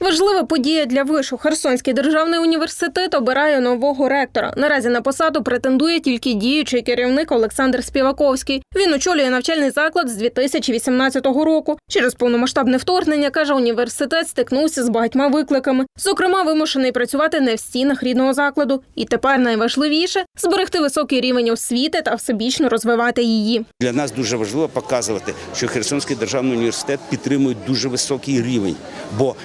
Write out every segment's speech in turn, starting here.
Важлива подія для вишу. Херсонський державний університет обирає нового ректора. Наразі на посаду претендує тільки діючий керівник Олександр Співаковський. Він очолює навчальний заклад з 2018 року. Через повномасштабне вторгнення каже, університет стикнувся з багатьма викликами. Зокрема, вимушений працювати не в стінах рідного закладу. І тепер найважливіше зберегти високий рівень освіти та всебічно розвивати її. Для нас дуже важливо показувати, що Херсонський державний університет підтримує дуже високий рівень, бо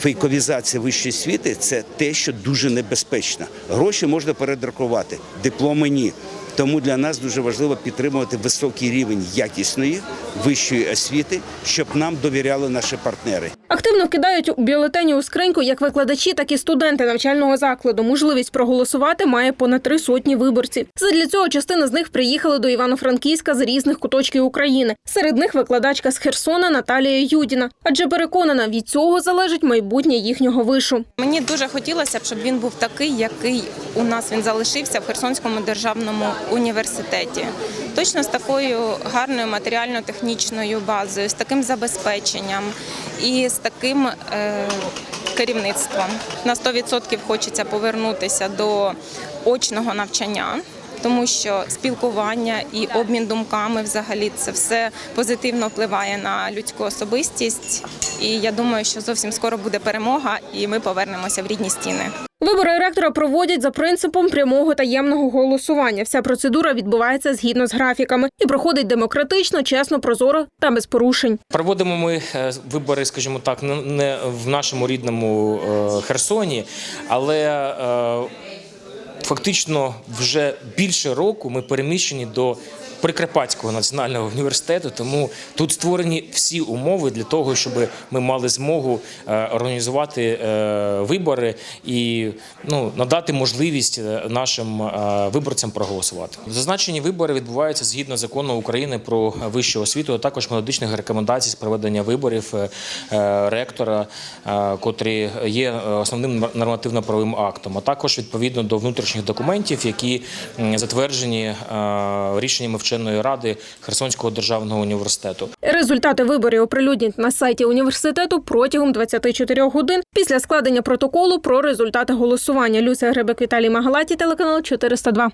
фейковізація вищої освіти – це те, що дуже небезпечно. Гроші можна передракувати, дипломи ні. Тому для нас дуже важливо підтримувати високий рівень якісної вищої освіти, щоб нам довіряли наші партнери. Активно вкидають у бюлетені у скриньку як викладачі, так і студенти навчального закладу. Можливість проголосувати має понад три сотні виборців. Задля цього частина з них приїхали до Івано-Франківська з різних куточків України. Серед них викладачка з Херсона Наталія Юдіна. Адже переконана, від цього залежить майбутнє їхнього вишу. Мені дуже хотілося б, щоб він був такий, який у нас він залишився в Херсонському державному університеті. Точно з такою гарною матеріально-технічною базою, з таким забезпеченням і з таким е, керівництвом. На 100% хочеться повернутися до очного навчання. Тому що спілкування і обмін думками взагалі це все позитивно впливає на людську особистість. І я думаю, що зовсім скоро буде перемога, і ми повернемося в рідні стіни. Вибори ректора проводять за принципом прямого таємного голосування. Вся процедура відбувається згідно з графіками і проходить демократично, чесно, прозоро та без порушень. Проводимо ми е, вибори, скажімо так, не- в нашому рідному е, Херсоні, але е, фактично вже більше року ми переміщені до Прикарпатського національного університету, тому тут створені всі умови для того, щоб ми мали змогу е, організувати е, вибори і ну, надати можливість е, нашим виборцям проголосувати. Зазначені вибори відбуваються згідно закону України про вищу освіту, а також методичних рекомендацій з проведення виборів ректора, котрі є основним нормативно-правовим актом, а також відповідно до внутрішніх документів, які затверджені е, рішеннями вченої ради Херсонського державного університету. Результати виборів оприлюднять на сайті університету протягом 24 годин після складення протоколу про результати голосування. Люся Гребек, Віталій Магалаті, телеканал 402.